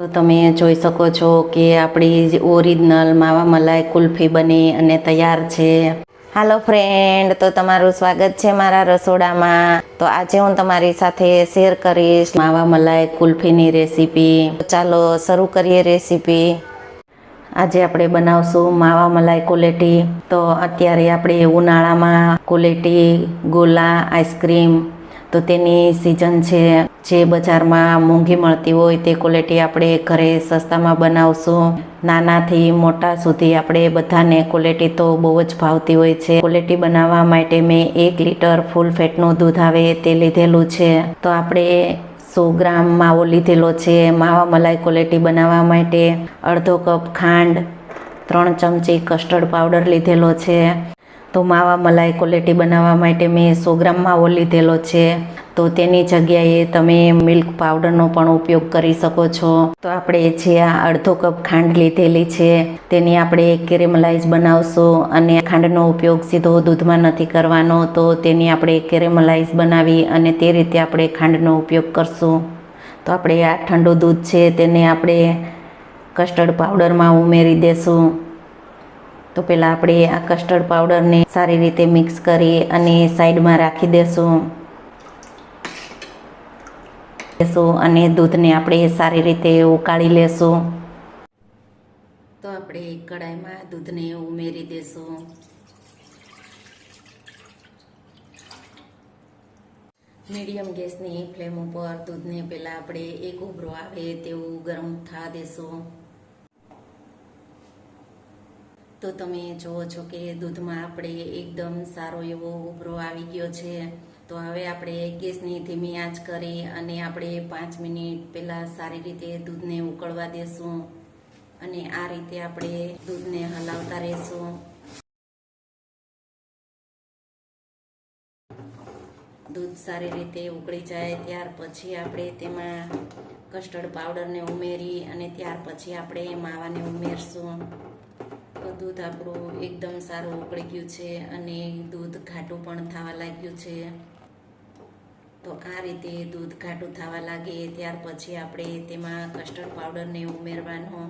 તો તમે જોઈ શકો છો કે આપણી ઓરિજિનલ માવા મલાઈ કુલ્ફી બની અને તૈયાર છે. હાલો ફ્રેન્ડ તો તમારું સ્વાગત છે મારા રસોડામાં. તો આજે હું તમારી સાથે શેર કરીશ માવા મલાઈ કુલ્ફીની રેસીપી ચાલો શરૂ કરીએ રેસીપી આજે આપણે બનાવશું માવા મલાઈ કોલેટી. તો અત્યારે આપણે ઉનાળામાં કોલેટી, ગોલા આઈસ્ક્રીમ તો તેની સિઝન છે, જે બજારમાં મોંઘી મળતી હોય તે ક્વોલિટી આપણે ઘરે સસ્તામાં બનાવશું. નાનાથી મોટા સુધી આપણે બધાને ક્વોલિટી તો બહુ જ ભાવતી હોય છે. ક્વોલિટી બનાવવા માટે મેં એક લીટર ફૂલ ફેટનું દૂધ આવે તે લીધેલું છે. તો આપણે સો ગ્રામ માવો લીધેલો છે. માવા મલાઈ ક્વોલિટી બનાવવા માટે અડધો કપ ખાંડ, ત્રણ ચમચી કસ્ટર્ડ પાવડર લીધેલો છે. તો માવા મલાઈ ક્વોલિટી બનાવવા માટે મેં સો ગ્રામ માવો લીધેલો છે. તો તેની જગ્યાએ તમે મિલ્ક પાવડરનો પણ ઉપયોગ કરી શકો છો. તો આપણે જે આ અડધો કપ ખાંડ લીધેલી છે, તેની આપણે કેરેમલાઇઝ બનાવશું અને ખાંડનો ઉપયોગ સીધો દૂધમાં નથી કરવાનો. તો તેની આપણે કેરેમલાઇઝ બનાવી અને તે રીતે આપણે ખાંડનો ઉપયોગ કરશું. તો આપણે આ ઠંડુ દૂધ છે, તેને આપણે કસ્ટર્ડ પાવડરમાં ઉમેરી દેશું. તો પહેલાં આપણે આ કસ્ટર્ડ પાવડરને સારી રીતે મિક્સ કરી અને સાઈડમાં રાખી દેશું. લેશું અને દૂધને આપણે સારી રીતે ઉકાળી લેશું. તો આપણે કડાઈમાં દૂધને ઉમેરી દેશું. મીડિયમ ગેસની ફ્લેમ ઉપર દૂધને પહેલાં આપણે એક ઉભરો આવે તેવું ગરમ થવા દેશું. તો તમે જુઓ છો કે દૂધમાં આપણે એકદમ સારો એવો ઉભરો આવી ગયો છે. તો હવે આપણે ગેસની ધીમી આંચ કરી અને આપણે પાંચ મિનિટ પહેલાં સારી રીતે દૂધને ઉકળવા દેશું અને આ રીતે આપણે દૂધને હલાવતા રહેશું. દૂધ સારી રીતે ઉકળી જાય ત્યાર પછી આપણે તેમાં કસ્ટર્ડ પાવડરને ઉમેરી અને ત્યાર પછી આપણે માવાને ઉમેરશું. દૂધ આપણું એકદમ સારું ઉકળી ગયું છે અને દૂધ ઘાટું પણ થવા લાગ્યું છે. તો આ રીતે દૂધ ઘાટું થવા લાગે ત્યાર પછી આપણે તેમાં કસ્ટર્ડ પાવડરને ઉમેરવાનો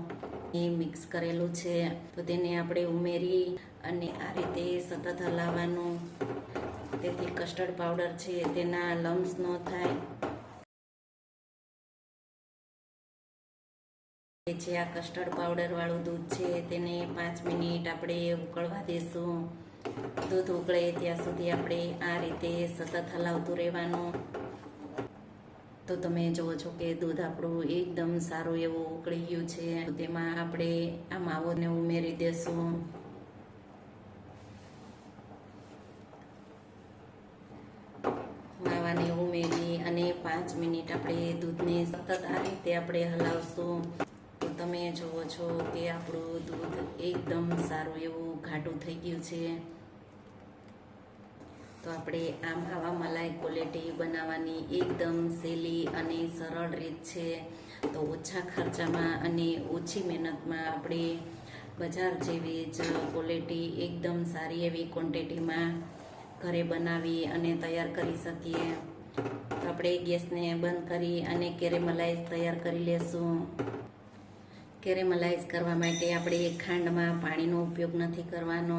એ મિક્સ કરેલું છે. તો તેને આપણે ઉમેરી અને આ રીતે સતત હલાવવાનું. તેથી કસ્ટર્ડ પાવડર છે તેના લમ્સ ન થાય. જે આ કસ્ટર્ડ પાવડર વાળું દૂધ છે, તેને પાંચ મિનિટ આપણે ઉકળવા દેશું. દૂધ ઉકળે ત્યાં સુધી આપણે આ રીતે સતત હલાવતું રહેવાનું. તો તમે જુઓ છો કે દૂધ આપણું એકદમ સારું એવું ઉકળી ગયું છે. તેમાં આપણે આ માવોને ઉમેરી દેશું. માવાને ઉમેરી અને પાંચ મિનિટ આપણે દૂધને સતત આ રીતે આપણે હલાવશું. તમે જુઓ છો કે આપણું દૂધ એકદમ સારું એવું ઘાટું થઈ ગયું છે. તો આપણે આમ માવા મલાઈ ક્વોલિટી બનાવવાની એકદમ સહેલી અને સરળ રીત છે. તો ઓછા ખર્ચામાં અને ઓછી મહેનતમાં આપણે બજાર જેવી જ ક્વોલિટી એકદમ સારી એવી ક્વોન્ટિટીમાં ઘરે બનાવી અને તૈયાર કરી શકીએ. આપણે ગેસને બંધ કરી અને કેરેમલાઈઝ તૈયાર કરી લેશું. કેરેમલાઈઝ કરવા માટે આપણે ખાંડમાં પાણીનો ઉપયોગ નથી કરવાનો.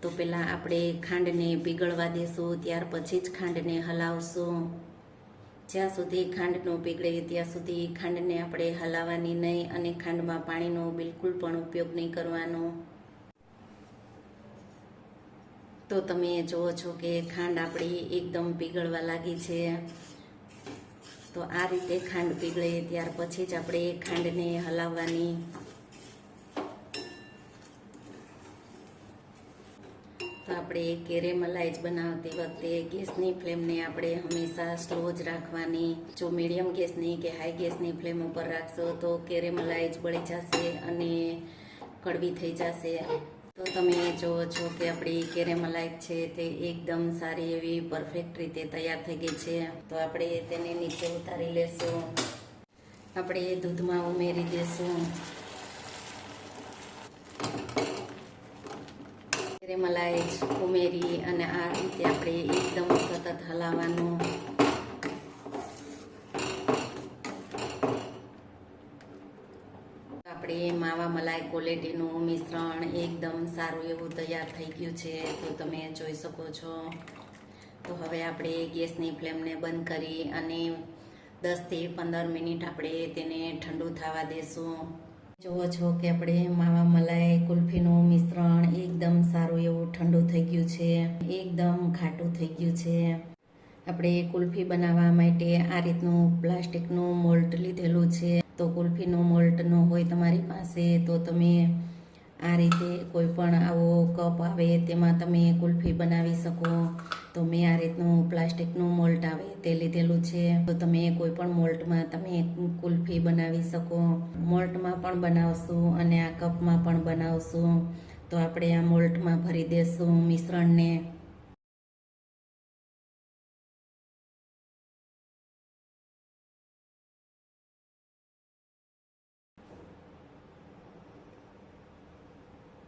તો પહેલાં આપણે ખાંડને પીગળવા દેશું, ત્યાર પછી જ ખાંડને હલાવશું. જ્યાં સુધી ખાંડ ન પીગળે ત્યાં સુધી ખાંડને આપણે હલાવવાની નહીં અને ખાંડમાં પાણીનો બિલકુલ પણ ઉપયોગ નહીં કરવાનો. તો તમે જુઓ છો કે ખાંડ આપણી એકદમ પીગળવા લાગી છે. તો આ રીતે ખાંડ પીગળે ત્યાર પછી જ આપણે ખાંડને હલાવવાની. તો આપણે કેરે કેરેમલાઈઝ બનાવતી વખતે ગેસની ફ્લેમને આપણે હંમેશા સ્લો જ રાખવાની. જો મીડિયમ ગેસની કે હાઈ ગેસની ફ્લેમ ઉપર રાખશો તો કેરે મલાઈ જ બળી જશે અને કડવી થઈ જશે. તો તમે જુઓ છો કે આપણી કેરેમલાઈઝ છે તે એકદમ સારી એવી પરફેક્ટ રીતે તૈયાર થઈ ગઈ છે. તો આપણે તેને નીચે ઉતારી લેશું. આપણે દૂધમાં ઉમેરી દેશું. કેરેમલાઈક ઉમેરી અને આ રીતે આપણે એકદમ સતત હલાવવાનું આપણે માવા મલાઈ ક્વોલિટીનું મિશ્રણ એકદમ સારું એવું તૈયાર થઈ ગયું છે, તો તમે જોઈ શકો છો. તો હવે આપણે ગેસની ફ્લેમને બંધ કરી અને દસથી પંદર મિનિટ આપણે તેને ઠંડુ થવા દેશું. જુઓ છો કે આપણે માવા મલાઈ કુલ્ફીનું મિશ્રણ એકદમ સારું એવું ઠંડુ થઈ ગયું છે, એકદમ ઘાટું થઈ ગયું છે. આપણે કુલ્ફી બનાવવા માટે આ રીતનું પ્લાસ્ટિકનું મોલ્ટ લીધેલું છે. તો કુલ્ફીનું મોલ્ટ ન હોય તમારી પાસે, તો તમે આ રીતે કોઈ પણ આવો કપ આવે તેમાં તમે કુલ્ફી બનાવી શકો. તો મેં આ રીતનું પ્લાસ્ટિકનું મોલ્ટ આવે તે લીધેલું છે. તો તમે કોઈ પણ મોલ્ટમાં તમે કુલ્ફી બનાવી શકો. મોલ્ટમાં પણ બનાવશું અને આ કપમાં પણ બનાવશું. તો આપણે આ મોલ્ટમાં ભરી દેશું મિશ્રણને.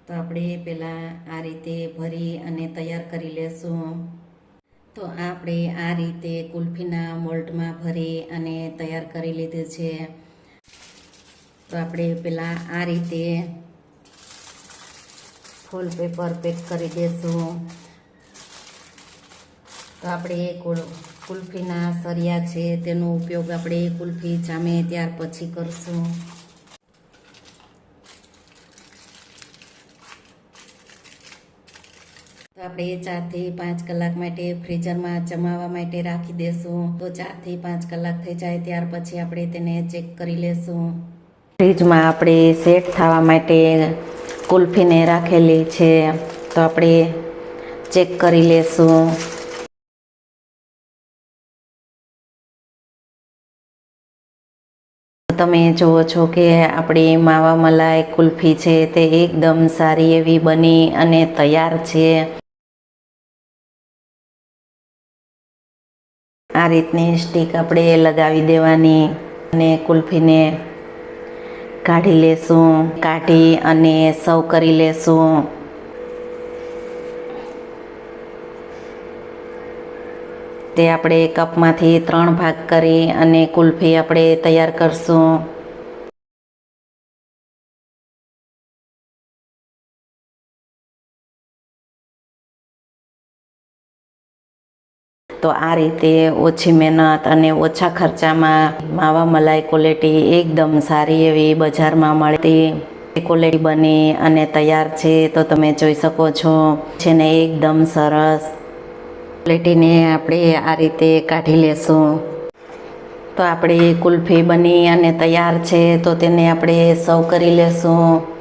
તો આપણે પહેલાં આ રીતે ભરી અને તૈયાર કરી લેશું. તો આપણે આ રીતે કુલ્ફીના મોલ્ટમાં ભરી અને તૈયાર કરી લીધું છે. તો આપણે પહેલાં આ રીતે ફૂલ પેપર પેક કરી દેશું. તો આપણે કુલ- કુલ્ફીના સરિયા છે તેનો ઉપયોગ આપણે કુલ્ફી જામે ત્યાર પછી કરશું. આપણે ચારથી પાંચ કલાક માટે ફ્રીઝરમાં જમાવવા માટે રાખી દેશું. તો ચારથી પાંચ કલાક થઈ જાય ત્યાર પછી આપણે તેને ચેક કરી લેશું. ફ્રીજમાં આપણે સેટ થવા માટે કુલ્ફીને રાખેલી છે. તો આપણે ચેક કરી લેશું. તમે જુઓ છો કે આપણી માવા મલાઈ કુલ્ફી છે તે એકદમ સારી એવી બની અને તૈયાર છે. આ રીતની સ્ટીક આપણે લગાવી દેવાની અને કુલ્ફીને કાઢી લેશું, કાઢી અને સર્વ કરી લેશું. તે આપણે કપમાંથી ત્રણ ભાગ કરી અને કુલ્ફી આપણે તૈયાર કરશું. તો આ રીતે ઓછી મહેનત અને ઓછા ખર્ચામાં માવા મલાઈ ક્વોલિટી એકદમ સારી એવી બજારમાં મળતી ક્વોલિટી બની અને તૈયાર છે તો તમે જોઈ શકો છો. છે ને એકદમ સરસ. ક્વોલિટીને આપણે આ રીતે કાઢી લેશું. તો આપણી કુલ્ફી બની અને તૈયાર છે તો તેને આપણે સર્વ કરી લેશું.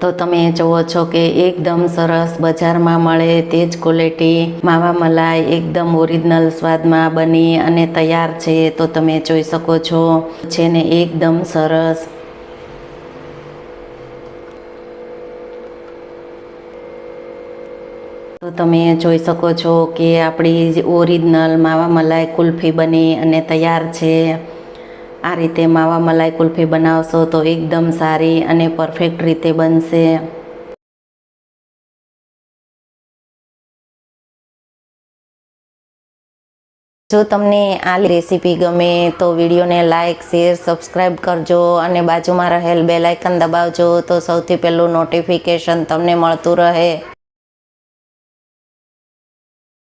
તો તમે જુઓ છો કે એકદમ સરસ બજારમાં મળે તે જ ક્વોલિટી માવા મલાઈ એકદમ ઓરિજિનલ સ્વાદમાં બની અને તૈયાર છે, તો તમે જોઈ શકો છો છે ને એકદમ સરસ. તો તમે જોઈ શકો છો કે આપણી ઓરિજિનલ માવા મલાઈ કુલ્ફી બની અને તૈયાર છે. આ રીતે માવા મલાઈ કુલ્ફી બનાવશો તો એકદમ સારી અને પરફેક્ટ રીતે બનશે. જો તમને આ રેસીપી ગમે તો વિડીયોને લાઇક શેર સબસ્ક્રાઈબ કરજો અને બાજુમાં રહેલ બેલાઇકન દબાવજો તો સૌથી પહેલું નોટિફિકેશન તમને મળતું રહે.